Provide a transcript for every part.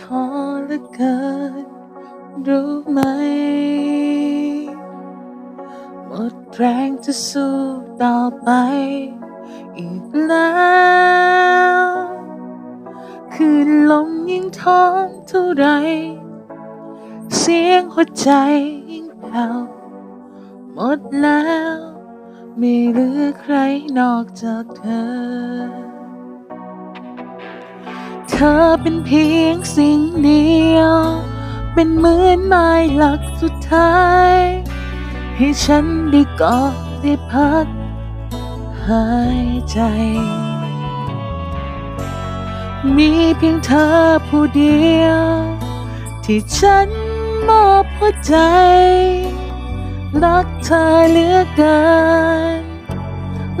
ท้อเหลือเกินรู้ไหม หมดแรงจะสู้ต่อไป อีกแล้วคืนลมยิ่งท้องเท่าไร เสียงหัวใจยิ่งแผ่วหมดแล้ว ไม่เหลือใครนอกจากเธอ อเป็นเพียงสิ่งเดียว เป็นเหมือนไม้หลักสุดท้าย ให้ฉันได้กอดได้พักหายใจ มีเพียงเธอผู้เดียว ที่ฉันมอบหัวใจ รักเธอเหลือเกิน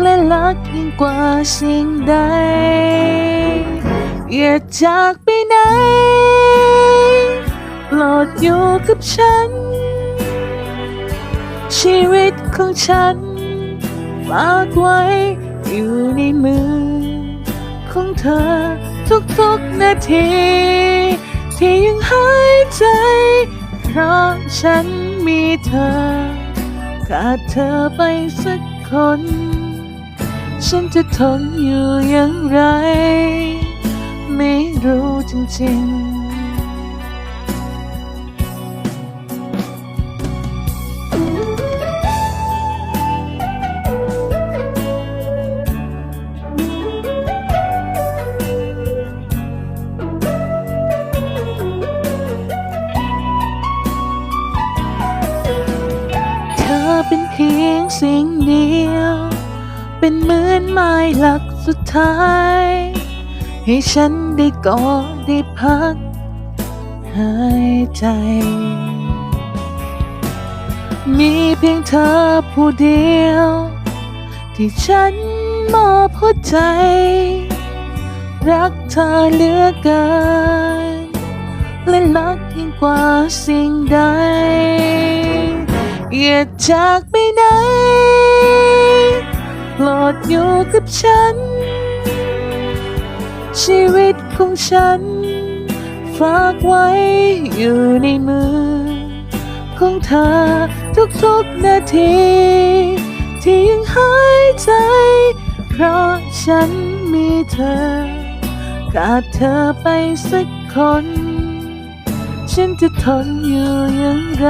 และรักยิ่งกว่าสิ่งใด อย่าจากไปไหนโปรดอยู่กับฉัน ชีวิตของฉันฝากไว้อยู่ในมือ ของเธอทุกๆนาที ที่ยังหายใจ เพราะฉันมีเธอ ขาดเธอไปสักคน ฉันจะทนอยู่อย่างไร จริง เธอเป็นเพียงสิ่งเดียว เป็นเหมือนไม้หลักสุดท้าย ให้ฉันได้กอดได้พักหายใจ มีเพียงเธอผู้เดียว ที่ฉันมอบหัวใจ รักเธอเหลือเกินและรักยิ่งกว่าสิ่งใดอย่าจากไปไหนโปรดอยู่กับฉัน ชีวิตของฉัน ฝากไว้อยู่ในมือ ของเธอทุกๆนาที ที่ยังหายใจ เพราะฉันมีเธอ ขาดเธอไปสักคน ฉันจะทนอยู่อย่างไร